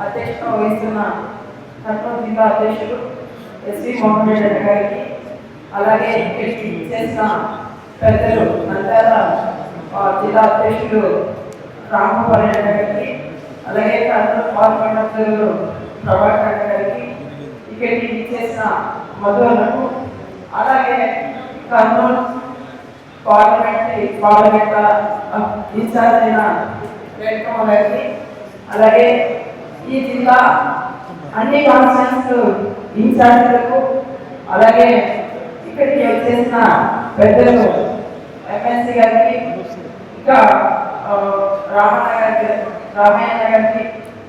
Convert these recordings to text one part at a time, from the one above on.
అధ్యక్షత వహిస్తున్న కర్నూలు జిల్లా అధ్యక్షుడు ఎస్వి మోహన్ రెడ్డి గారికి అలాగే చేసిన పెద్దలు నంద్యాల జిల్లా అధ్యక్షుడు రామగోపాల్ రెడ్డి గారికి అలాగే కర్నూలు పార్లమెంట్ అధ్యక్షుడు ప్రభాకర్ గారికి ఇక్కడికి చేసిన మధువులకు అలాగే కర్నూలు పార్లమెంట్ పార్లమెంట్ ఇన్ఛార్జ్ అయిన రేణుకమ్మ గారికి అలాగే ఈ జిల్లా అన్ని కాన్ఫరెన్స్ ఇన్ఛార్జీలకు అలాగే ఇక్కడికి వచ్చేసిన పెద్దలు ఎమ్మెల్సీ గారికి ఇంకా ఆ, రామన్న గారికి రామయ్య గారికి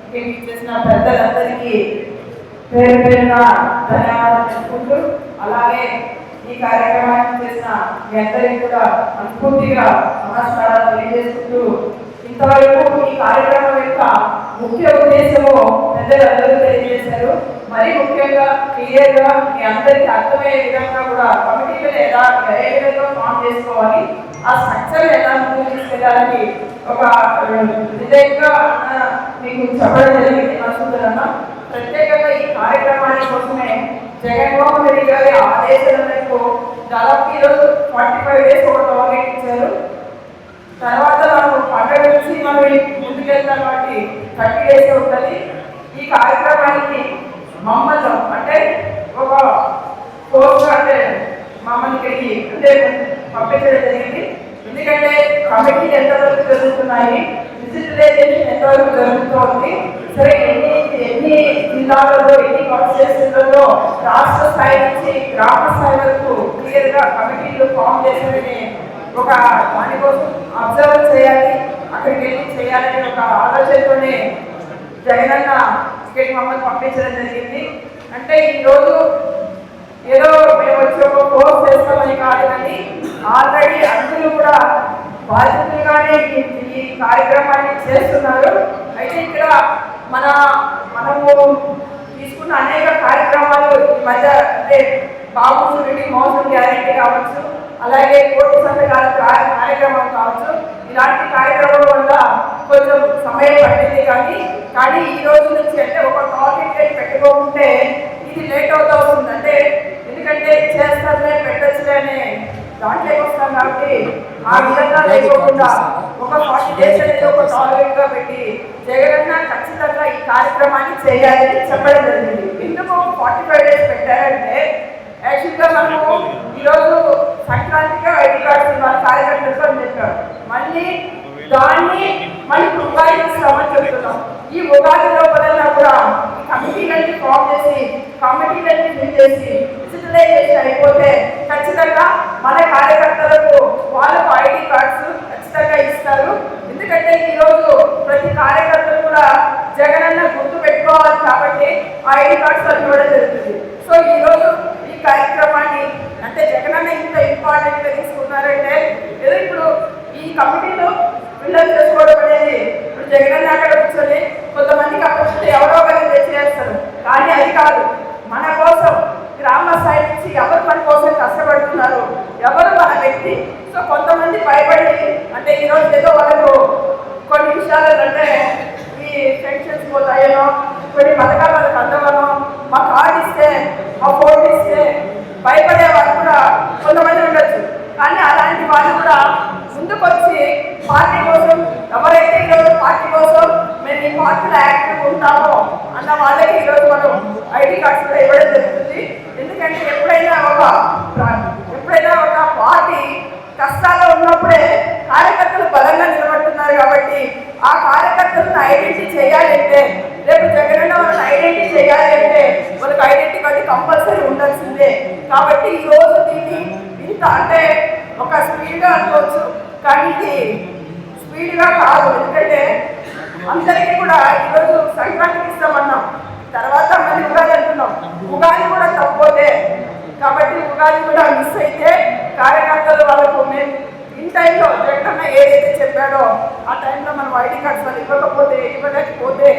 ఇక్కడికి చేసిన పెద్దలందరికీ పేరు పేరున ధన్యవాదాలు చెప్పుకుంటూ అలాగే ఈ కార్యక్రమానికి చేసిన మీ అందరికీ కూడా మనస్ఫూర్తిగా నమస్కారాలు తెలియజేసుకుంటూ ఇంతవరకు ఈ కార్యక్రమం యొక్క ముఖ్య ఉద్దేశము పెద్దలందరూ తెలియజేశారు. మరి ముఖ్యంగా క్లియర్గా మీ అందరికి అర్థమయ్యే విధంగా కూడా కమిటీలు ఎలా ఏ విధంగా ఫామ్ చేసుకోవాలి ఆ స్ట్రక్చర్ ఎలా ముందుకు తీసుకెళ్ళాలని ఒక విధంగా మీకు చెప్పడం జరిగింది. మనసుదరన్న ప్రత్యేకంగా ఈ కార్యక్రమాన్ని కోసమే జగన్మోహన్ రెడ్డి గారి ఆదేశాల మేరకు దాదాపు ఈరోజు ఫార్టీ ఫైవ్ డేస్ ఒక టార్గెట్ ఇచ్చారు. తర్వాత మనం పండుగ నుంచి మనం ముందుకెళ్తాం కాబట్టి థర్టీ డేస్ ఉంటుంది. ఈ కార్యక్రమానికి మమ్మల్ని అంటే ఒక కోర్సు అంటే మమ్మల్ని ఇక్కడికి అంటే పంపించడం జరిగింది. ఎందుకంటే కమిటీ ఎంతవరకు జరుగుతున్నాయి విజిటలైజేషన్ ఎంతవరకు జరుగుతోంది సరే ఎన్ని ఎన్ని జిల్లాలలో ఎన్ని కాన్స్టిట్యూషన్లలో రాష్ట్ర స్థాయి నుంచి గ్రామ స్థాయి వరకు క్లియర్గా కమిటీలు ఫామ్ చేశారని ఒక దానికోసం అబ్జర్వ్ చేయాలి అక్కడికి వెళ్ళి చేయాలనే ఒక ఆలోచనతోనే జగనన్న స్టేట్ మమ్మల్ని పంపించడం జరిగింది. అంటే ఈరోజు ఏదో మేము వచ్చి ఒక కోర్స్ చేస్తామని కాదు కానీ ఆల్రెడీ అందరూ కూడా బాధితులుగానే ఈ- ఈ కార్యక్రమాన్ని చేస్తున్నారు. అయితే ఇక్కడ మన మనము తీసుకున్న అనేక కార్యక్రమాలు ఈ మధ్య అంటే బాబు షూరిటీ మోసం గ్యారెంటీ కావచ్చు అలాగే కోటి సంతకాల కార్యక్రమం కావచ్చు. ఇలాంటి కార్యక్రమం వల్ల కొంచెం సమయం పట్టింది కానీ కానీ ఈ రోజు నుంచి అంటే ఒక టార్గెట్ డేట్ పెట్టుకోకుంటే ఇది లేట్ అవుతా వస్తుంది అంటే ఎందుకంటే చేస్తారులే పెట్టచ్చులే అనే దాంట్లోకి వస్తాం కాబట్టి ఆ విధంగా లేకోకుండా ఒక ఫార్టీ డేస్ అనేది ఒక టార్గెట్గా పెట్టి జగనన్న ఖచ్చితంగా ఈ కార్యక్రమాన్ని చేయాలని చెప్పడం జరిగింది. ఎందుకు ఫార్టీ ఫైవ్ డేస్ పెట్టారంటే యాక్చువల్గా మనము ఈరోజు సంక్రాంతికి ఐడి కార్డ్స్ ఇవ్వాలి. కార్యకర్తలకు అని చెప్పారు. మళ్ళీ దాన్ని మళ్ళీ ఉగాది ఇస్తామని చెప్తున్నాం. ఈ ఉగాది లోపల కూడా ఈ కమిటీలన్నీ ఫామ్ చేసి కమిటీలన్నీ ఫిల్ చేసి విజిటలైజేషన్ అయిపోతే ఖచ్చితంగా మన కార్యకర్తలకు వాళ్ళకు ఐడి కార్డ్స్ ఖచ్చితంగా ఇస్తారు. ఎందుకంటే ఈ రోజు ప్రతి కార్యకర్తలు కూడా జగనన్న గుర్తు పెట్టుకోవాలి కాబట్టి ఆ ఐడి కార్డ్స్ ఇవ్వడం జరుగుతుంది. సో ఈ రోజు ఈ కార్యక్రమాన్ని అంటే జగనన్న ఇంత ఇంపార్టెంట్గా తీసుకున్నారంటే ఏదో ఇప్పుడు ఈ కమిటీలో ఫిల్అప్ చేసుకోవడం అనేది ఇప్పుడు జగనన్న అక్కడ కూర్చొని కొంతమందికి అప్పుడు ఎవరో ఒకరిని తెచ్చేస్తారు కానీ అది కాదు. మన కోసం గ్రామ స్థాయి నుంచి ఎవరు మన కోసం కష్టపడుతున్నారు? ఎవరు మన వ్యక్తి సో కొంతమంది భయపడి అంటే ఈరోజు ఏదో వాళ్ళకు కొన్ని విషయాలు అంటే ఈ పెన్షన్స్ పోతాయనో కొన్ని పథకాలు వాళ్ళకి అందవనో మా కార్డు ఇస్తే మా ఫోన్ ఇస్తే భయపడే వాళ్ళు కూడా కొంతమంది ఉండొచ్చు కానీ అలాంటి వాళ్ళు కూడా ముందుకు వచ్చి పార్టీ కోసం ఎవరైతే ఈరోజు పార్టీ కోసం మేము ఈ పార్టీలో ఉన్నామో అన్న వాళ్ళకి ఈరోజు మనం ఐడి కార్డ్స్ కూడా ఇవ్వడం జరుగుతుంది. ఎందుకంటే ఎప్పుడైనా ఒక ఎప్పుడైనా ఒక పార్టీ కష్టాల్లో ఉన్నప్పుడే కార్యకర్తలు బలంగా నిలబడుతున్నారు కాబట్టి ఆ కార్యకర్తలను ఐడెంటిటీ చేయాలంటే రేపు జగనన్న వాళ్ళని ఐడెంటిటీ చేయాలంటే వాళ్ళకి ఐడెంటిటీ కార్డు కంపల్సరీ ఉండాల్సిందే. కాబట్టి ఈ రోజు దీన్ని ఇంత అంటే ఒక స్పీడ్గా అనుకోవచ్చు. కానీ ఇది స్పీడ్గా కాదు. ఎందుకంటే అందరికీ కూడా ఈరోజు సంక్రాంతికి ఇస్తామన్నాం తర్వాత మళ్ళీ ఉగాది అంటున్నాం. ఉగాది కూడా తప్పపోతే కాబట్టి ఉగాది కూడా మిస్ అయితే కార్యకర్తలు వాళ్ళకు మేము ఇన్ టైంలో జగన్ ఏదైతే చెప్పాడో ఆ టైంలో మనం ఐడి కార్డ్స్ వాళ్ళు ఇవ్వకపోతే ఇవ్వలేకపోతే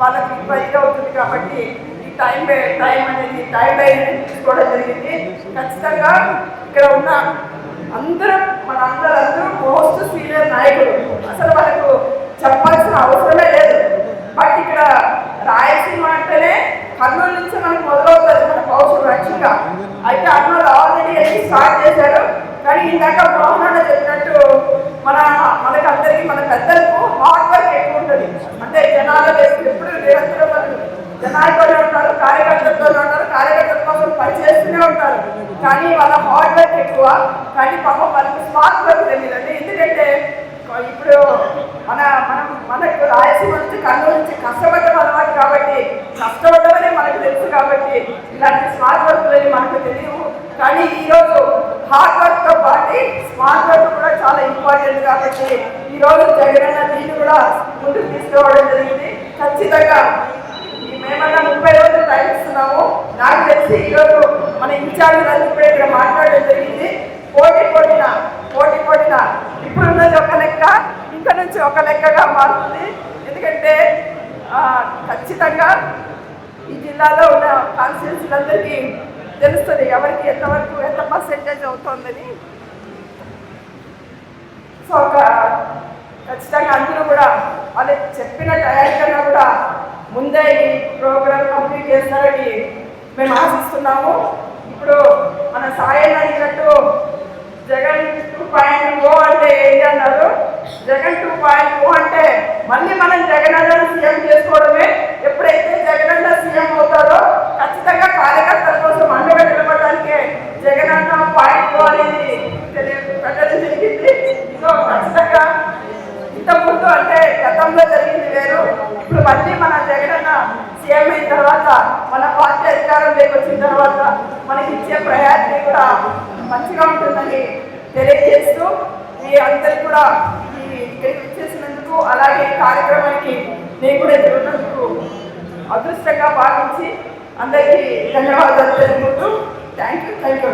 వాళ్ళకి ఇబ్బంది అవుతుంది కాబట్టి ఈ టైం టైం అనేది టైం లైన్ తీసుకోవడం జరిగింది. ఖచ్చితంగా ఇక్కడ ఉన్న అందరూ మన అందరూ మోస్ట్ సీనియర్ నాయకులు. అసలు వాళ్ళకు చెప్పాల్సిన అవసరమే లేదు. బట్ ఇక్కడ కర్నూలు నుంచి మనకు మొదలవుతుంది మన పౌరుషం యాక్చువల్గా అయితే అర్నూలు ఆల్రెడీ వెళ్ళి స్టార్ట్ చేశారు. కానీ ఇందాక మోహన్ అన్న చెప్పినట్టు మన మనకందరికీ మన పెద్దలకు హార్డ్ వర్క్ ఎక్కువ ఉంటుంది. అంటే జనాలు ఎప్పుడు నిరంతరం వాళ్ళు జనాలతోనే ఉంటారు కార్యకర్తలతోనే ఉంటారు కార్యకర్తల కోసం పనిచేస్తూనే ఉంటారు. కానీ వాళ్ళ హార్డ్ వర్క్ ఎక్కువ. కానీ పాపం వాళ్ళకి స్మార్ట్ వర్క్ తెలియదండి. ఎందుకంటే ఇప్పుడు మన మనం మనకు రాయలసీమ నుంచి కర్నూలు నుంచి కష్టపడడం అలవాటు కాబట్టి కష్టపడమనే మనకు తెలుసు కాబట్టి ఇలాంటి స్మార్ట్ వర్క్ అనేది మనకు తెలియవు కానీ ఈరోజు హార్డ్ వర్క్తో పాటు స్మార్ట్ వర్క్ కూడా చాలా ఇంపార్టెంట్ కాబట్టి ఈ రోజు జగనన్న దీన్ని కూడా ముందుకు తీసుకోవడం జరిగింది. ఖచ్చితంగా మేమన్నా ముప్పై రోజులు టైం నాకు తెలిసి ఈరోజు మన ఇన్ఛార్జ్ కూడా ఇక్కడ మాట్లాడడం జరిగింది. పోటీ పోటీన పోటీ పోటీన ఇప్పుడున్నది ఒక లెక్క ఇంకా నుంచి ఒక లెక్కగా మారుతుంది. ఎందుకంటే ఖచ్చితంగా ఈ జిల్లాలో ఉన్న కాన్స్టిట్యూన్సీలందరికీ తెలుస్తుంది ఎవరికి ఎంతవరకు ఎంత పర్సెంటేజ్ అవుతుందని. సో ఒక ఖచ్చితంగా అందరూ కూడా వాళ్ళు చెప్పిన టైం కన్నా కూడా ముందే ఈ ప్రోగ్రామ్ కంప్లీట్ చేస్తారని మేము ఆశిస్తున్నాము. ఇప్పుడు మన సాయం అడిగినట్టు జగన్ టూ పాయింట్ ఓ అంటే ఏంటి అన్నారు? జగన్ టూ పాయింట్ ఓ అంటే మళ్ళీ మనం జగన్ అన్న సీఎం చేసుకోవడమే. ఎప్పుడైతే జగన్ అన్న సీఎం అవుతారో ఖచ్చితంగా కార్యకర్తల కోసం అండగా నిలబడడానికే జగన్ అన్న పాయింట్ ఓ అనేది తెలియ- పెట్టడం జరిగింది సో ఖచ్చితంగా ఇంత ముందు అంటే గతంలో జరిగింది వేరు. ఇప్పుడు మళ్ళీ మన జగనన్న సీఎం అయిన తర్వాత మన పార్టీ అధికారంలోకి వచ్చిన తర్వాత మనకి ఇచ్చే ప్రయారిటీ కూడా మంచిగా ఉంటుందని తెలియజేస్తూ మీ అందరికి కూడా ఇక్కడికి వచ్చేసినందుకు అలాగే కార్యక్రమానికి నేను కూడా ఎదురున్నందుకు అదృష్టంగా భావించి అందరికీ ధన్యవాదాలు తెలుపుతూ థ్యాంక్ యూ థ్యాంక్ యూ